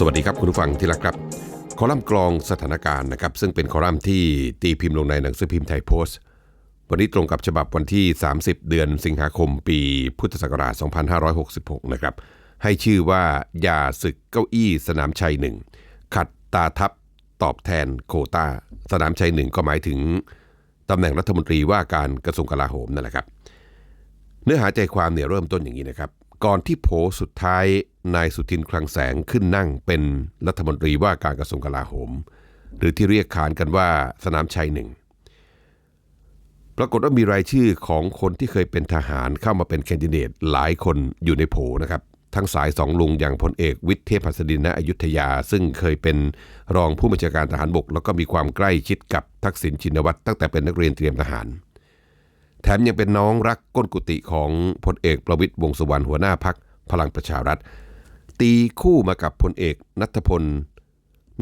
สวัสดีครับคุณผู้ฟังที่รักครับ คอลัมน์กรองสถานการณ์นะครับ ซึ่งเป็นคอลัมน์ที่ตีพิมพ์ลงในหนังสือพิมพ์ไทยโพสต์ วันนี้ตรงกับฉบับวันที่ 30 เดือนสิงหาคมปีพุทธศักราช 2566 นะครับ ให้ชื่อว่า อย่าศึกเก้าอี้สนามชัยหนึ่งขัดตาทับตอบแทนโคตาสนามชัยหนึ่งก็หมายถึงตำแหน่งรัฐมนตรีว่าการกระทรวงกลาโหมนั่นแหละครับ เนื้อหาใจความเนี่ยเริ่มต้นอย่างนี้นะครับ ก่อนที่โผสุดท้ายนายสุทินคลังแสงขึ้นนั่งเป็นรัฐมนตรีว่าการกระทรวงกลาโหม หรือที่เรียกขานกันว่าสนามชัยหนึ่งปรากฏว่ามีรายชื่อของคนที่เคยเป็นทหารเข้ามาเป็นแคนดิเดตหลายคนอยู่ในโผนะครับ ทั้งสายสองลุงอย่างพลเอกวิทย์เทพหัสดินณอยุธยา ซึ่งเคยเป็นรองผู้บัญชาการทหารบก แล้วก็มีความใกล้ชิดกับทักษิณชินวัตรตั้งแต่เป็นนักเรียนเตรียมทหาร แถมยังเป็นน้องรักก้นกุฏิของพลเอกประวิตยวงสุวรรณหัวหน้าพักพลังประชารัฐ ตีคู่มากับพลเอกนัทพล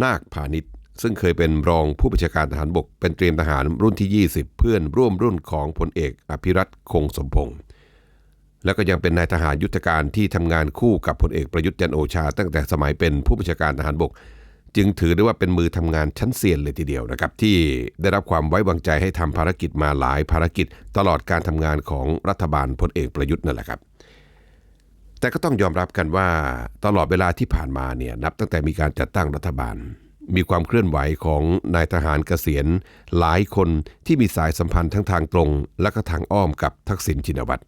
นาคพาณิชย์ ซึ่งเคยเป็นรองผู้บัญชาการทหารบก เป็นเตรียมทหารรุ่นที่ 20 เพื่อนร่วมรุ่นของพลเอกอภิรัตคงสมพงษ์แล้วก็ยังเป็นนายทหารยุทธการที่ทำงานคู่กับพลเอกประยุทธ์จันโอชา ตั้งแต่สมัยเป็นผู้บัญชาการทหารบก จึงถือได้ว่าเป็นมือทำงานชั้นเซียนเลยทีเดียวนะครับ ที่ได้รับความไว้วางใจให้ทำภารกิจมาหลายภารกิจ ตลอดการทำงานของรัฐบาลพลเอกประยุทธ์นั่นแหละครับ แต่ก็ต้องยอมรับกันว่าตลอดเวลาที่ผ่านมาเนี่ยนับตั้งแต่มีการจัดตั้งรัฐบาล มีความเคลื่อนไหวของนายทหารเกษียณ หลายคนที่มีสายสัมพันธ์ทั้งทางตรง และก็ทางอ้อมกับทักษิณชินวัตร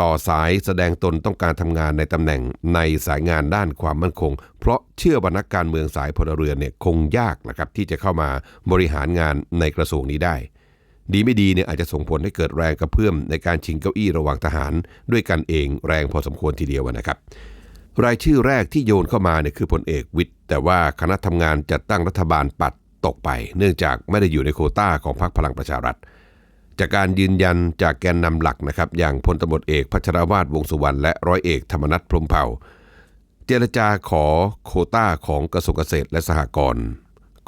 ต่อสายแสดงตนต้องการทำงานในตำแหน่งในสายงานด้านความมั่นคง เพราะเชื่อว่านักการเมืองสายพลเรือนเนี่ยคงยากนะครับที่จะเข้ามาบริหารงานในกระทรวงนี้ได้ ดีไม่ดีเนี่ยอาจจะส่งผลให้เกิดแรงกระเพื่อมในการชิงเก้าอี้ระหว่างทหาร ด้วยกันเองแรงพอสมควรทีเดียวนะครับ รายชื่อแรกที่โยนเข้ามาเนี่ยคือพลเอกวิทย์แต่ว่าคณะทำงานจัดตั้งรัฐบาลปัดตกไป เนื่องจากไม่ได้อยู่ในโคต้าของพรรคพลังประชารัฐ จากการยืนยันจากแกนนำหลักนะครับ อย่างพลตำรวจเอกพัชรวาทวงสุวรรณและร้อยเอกธรรมนัฐพรมเผ่า เจรจาขอโคต้าของกระทรวงเกษตรและสหกรณ์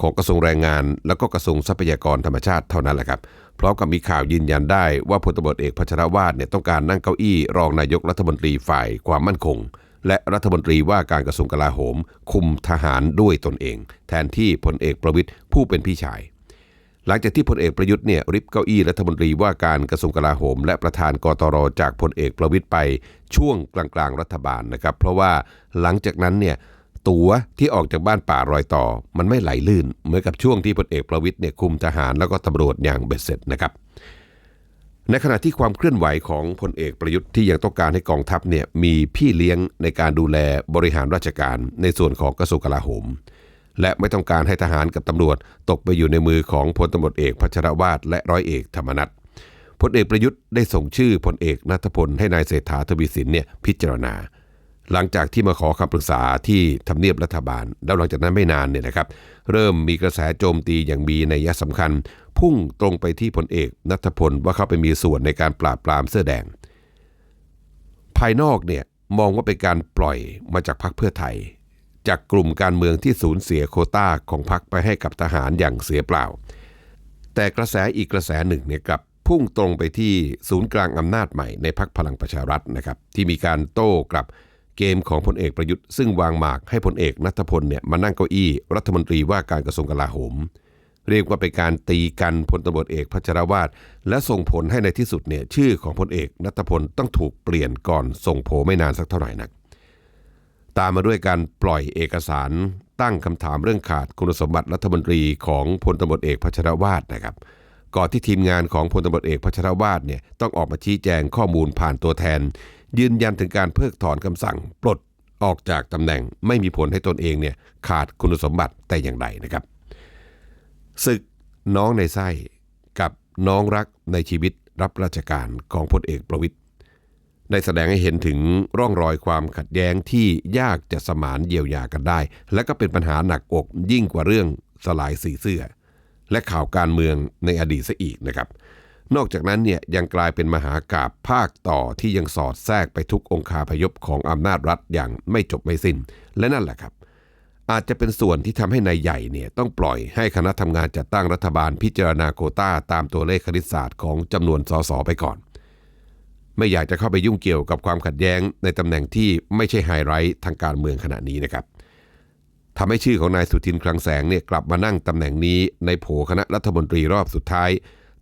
ของกระทรวงแรงงาน แล้วก็กระทรวงทรัพยากรธรรมชาติเท่านั้นแหละครับพร้อมกับมีข่าวยืนยันได้ว่าพลตำรวจเอกพัชรวาทเนี่ยต้องการนั่งเก้าอี้รองนายกรัฐมนตรีฝ่ายความมั่นคง และรัฐมนตรีว่าการกระทรวงกลาโหม คุมทหารด้วยตนเอง แทนที่พลเอกประวิตยผู้เป็นพี่ชาย หลังจากที่พลเอกประยุทธ์เนี่ยริบเก้าอี้รัฐมนตรีว่าการกระทรวงกลาโหม และประธานกตรจากพลเอกประวิตยไปช่วงกลางๆรัฐบาลนะครับเพราะว่าหลังจากนั้นเนี่ยตั๋วที่ออกจากบ้านป่ารอยต่อ มันไม่ไหลลื่น เหมือนกับช่วงที่พลเอกประวิตยเนี่ยคุมทหารแล้วก็ตำรวจอย่างเบ็ดเสร็จนะครับในขณะที่ความเคลื่อนไหวของพลเอกประยุทธ์ที่ยังต้องการให้กองทัพเนี่ยมีพี่เลี้ยงในการดูแลบริหารราชการในส่วนของกระทรวงกลาโหม และไม่ต้องการให้ทหารกับตำรวจ ตกไปอยู่ในมือของพลตำรวจเอกพัชรวาทและร้อยเอกธรรมนัฐพลเอกประยุทธ์ได้ส่งชื่อพลเอกนัทพลให้นายเศรษฐาทวีสินเนี่ยพิจารณา หลังจากที่มาขอคำปรึกษาที่ทำเนียบรัฐบาล แล้วหลังจากนั้นไม่นานเนี่ยนะครับ เริ่มมีกระแสโจมตีอย่างมีนัยสำคัญ พุ่งตรงไปที่พลเอกนัทพลว่าเข้าไปมีส่วนในการปราบปรามเสื้อแดง ภายนอกเนี่ยมองว่าเป็นการปล่อยมาจากพรรคเพื่อไทย จากกลุ่มการเมืองที่สูญเสียโคต้าของพรรคไปให้กับทหารอย่างเสียเปล่า แต่กระแสอีกกระแสหนึ่งเนี่ยกับพุ่งตรงไปที่ศูนย์กลางอำนาจใหม่ในพรรคพลังประชารัฐนะครับที่มีการโต้กลับเกมของพลเอกประยุทธ์ซึ่งวางหมากให้พลเอกนัทพลเนี่ยมานั่งเก้าอี้รัฐมนตรีว่าการกระทรวงกลาโหม เรียกว่าเป็นการตีกันพลตำรวจเอกพัชรวาทและส่งผลให้ในที่สุดเนี่ยชื่อของพลเอกนัทพลต้องถูกเปลี่ยนก่อนส่งโผไม่นานสักเท่าไหร่นัก ตามมาด้วยการปล่อยเอกสารตั้งคำถามเรื่องขาดคุณสมบัติรัฐมนตรีของพลตำรเอกพัชรวาทนะครับ ก่อนที่ทีมงานของพลตำรเอกพัชรวาทเนี่ยต้องออกมาชี้แจงข้อมูลผ่านตัวแทน ยืนยันถึงการเพิกถอนคำสั่ง ปลดออกจากตำแหน่งไม่มีผลให้ตนเองเนี่ยขาดคุณสมบัติแต่อย่างใดนะครับศึกน้องในไส้กับน้องรักในชีวิตรับราชการของพลเอกประวิตย ได้แสดงให้เห็นถึงร่องรอยความขัดแย้งที่ยากจะสมานเยียวยากันได้ และก็เป็นปัญหาหนักอกยิ่งกว่าเรื่องสลายสีเสื้อ และข่าวการเมืองในอดีตซะอีกนะครับ นอกจากนั้นเนี่ยยังกลายเป็นมหากาบภาคต่อที่ยังสอดแทรกไปทุกองคาพยพของอำนาจรัฐอย่างไม่จบไม่สิ้น และนั่นแหละครับ อาจจะเป็นส่วนที่ทำให้นายใหญ่เนี่ยต้องปล่อยให้คณะทำงานจัดตั้งรัฐบาลพิจารณาโคต้าตามตัวเลขคณิตศาสตร์ของจำนวนสสไปก่อน ไม่อยากจะเข้าไปยุ่งเกี่ยวกับความขัดแย้งในตำแหน่งที่ไม่ใช่ไฮไลท์ทางการเมืองขณะนี้นะครับทำให้ชื่อของนายสุทินคลังแสงเนี่ยกลับมานั่งตำแหน่งนี้ในโผคณะรัฐมนตรีรอบสุดท้าย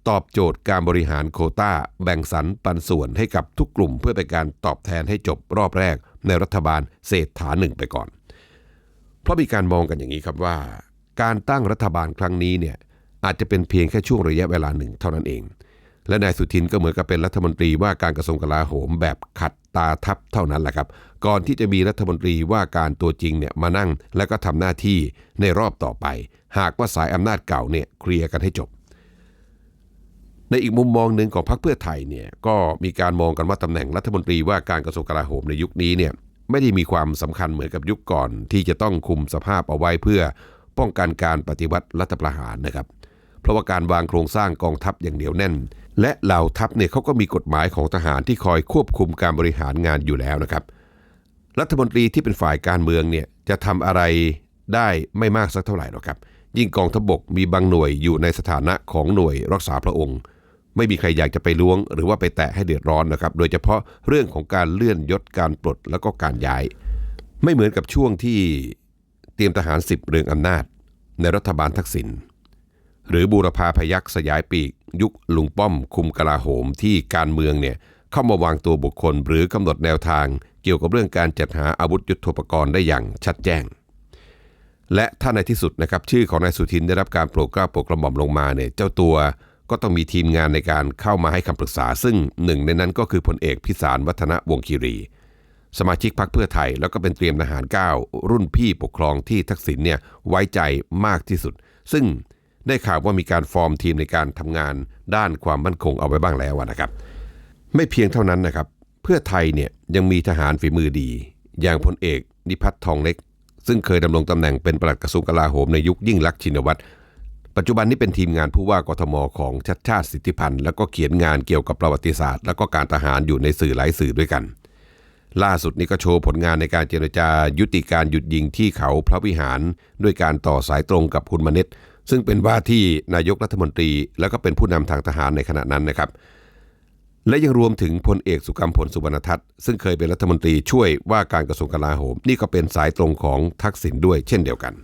ตอบโจทย์การบริหารโควตาแบ่งสรรปันส่วนให้กับทุกกลุ่ม เพื่อเป็นการตอบแทนให้จบรอบแรก ในรัฐบาลเศรษฐาหนึ่งไปก่อน เพราะมีการมองกันอย่างนี้ครับว่า การตั้งรัฐบาลครั้งนี้เนี่ยอาจจะเป็นเพียงแค่ช่วงระยะเวลาหนึ่งเท่านั้นเอง และนายสุทินก็เหมือนกับเป็นรัฐมนตรีว่าการกระทรวงกลาโหมแบบขัดตาทับเท่านั้นแหละครับ ก่อนที่จะมีรัฐมนตรีว่าการตัวจริงเนี่ยมานั่งและก็ทำหน้าที่ในรอบต่อไป หากว่าสายอำนาจเก่าเนี่ยเคลียร์กันให้จบ ในอีกมุมมองหนึ่งของพรรคเพื่อไทยเนี่ยก็มีการมองกันว่าตำแหน่งรัฐมนตรีว่าการกระทรวงกลาโหมในยุคนี้เนี่ยไม่ได้มีความสำคัญเหมือนกับยุคก่อน ที่จะต้องคุมสภาพเอาไว้เพื่อป้องกันการปฏิวัติรัฐประหารนะครับ เพราะว่าการวางโครงสร้างกองทัพอย่างเหนียวแน่น และเหล่าทัพเนี่ยเขาก็มีกฎหมายของทหารที่คอยควบคุมการบริหารงานอยู่แล้วนะครับ รัฐมนตรีที่เป็นฝ่ายการเมืองเนี่ยจะทำอะไรได้ไม่มากสักเท่าไหร่หรอกครับ ยิ่งกองทพบกมีบางหน่วยอยู่ในสถานะของหน่วยรักษาพระองค์ ไม่มีใครอยากจะไปล้วง หรือว่าไปแตะให้เดือดร้อนนะครับ โดยเฉพาะเรื่องของการเลื่อนยศการปลดแล้วก็การย้าย ไม่เหมือนกับช่วงที่เตรียมทหารสิบเรืองอำนาจ ในรัฐบาลทักษิณ หรือบูรพาพยักษ์สยายปีก ยุคลุงป้อมคุมกลาโหมที่การเมืองเนี่ยเข้ามาวางตัวบุคคลหรือกำหนดแนวทาง เกี่ยวกับเรื่องการจัดหาอาวุธยุทโธปกรณ์ได้อย่างชัดแจ้ง และถ้าในที่สุดนะครับชื่อของนายสุทินได้รับการโปรดเกล้าโปรดกระหม่อมลงมาเนี่ยเจ้าตัวก็ต้องมีทีมงานในการเข้ามาให้คำปรึกษา ซึ่งหนึ่งในนั้นก็คือพลเอกพิสารวัฒนวงคีรี สมาชิกพรรคเพื่อไทย แล้วก็เป็นเตรียมทหารก้ารุ่นพี่ปกครองที่ทักษิณเนี่ยไว้ใจมากที่สุด ซึ่ง ได้ข่าวว่ามีการฟอร์มทีมในการทำงานด้านความมั่นคงเอาไว้บ้างแล้วนะครับ ไม่เพียงเท่านั้นนะครับ เพื่อไทยเนี่ยยังมีทหารฝีมือดี อย่างพลเอกนิพัฒน์ทองเล็ก ซึ่งเคยดำรงตำแหน่งเป็นปลัดกระทรวงกลาโหมในยุคยิ่งลักษณ์ชินวัตรปัจจุบันนี้เป็นทีมงานผู้ว่ากทมของชัดชาติสิทธิพันธ์แล้วก็เขียนงานเกี่ยวกับประวัติศาสตร์ แล้วก็การทหารอยู่ในสื่อหลายสื่อด้วยกัน ล่าสุดนี้ก็โชว์ผลงานในการเจรจายุติการหยุดยิงที่เขาพระวิหาร ด้วยการต่อสายตรงกับคุณมเนต ซึ่งเป็นว่าที่นายกรัฐมนตรี แล้วก็เป็นผู้นำทางทหารในขณะนั้นนะครับ และยังรวมถึงพลเอกสุกัมพลสุวรรณทัศน์ซึ่งเคยเป็นรัฐมนตรีช่วยว่าการกระทรวงกลาโหม นี่ก็เป็นสายตรงของทักษิณด้วยเช่นเดียวกัน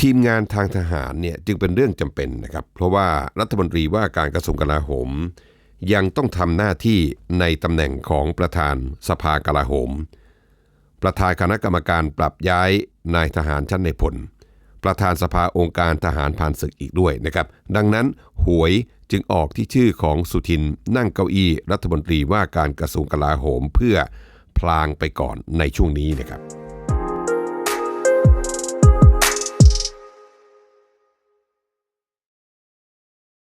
ทีมงานทางทหารเนี่ยจึงเป็นเรื่องจำเป็นนะครับ เพราะว่ารัฐมนตรีว่าการกระทรวงกลาโหม ยังต้องทำหน้าที่ในตำแหน่งของประธานสภากลาโหม ประธานคณะกรรมการปรับย้ายนายทหารชั้นในพล ประธานสภาองค์การทหารผ่านศึกอีกด้วยนะครับ ดังนั้นหวยจึงออกที่ชื่อของสุทินนั่งเก้าอี้รัฐมนตรีว่าการกระทรวงกลาโหมเพื่อพลางไปก่อนในช่วงนี้นะครับ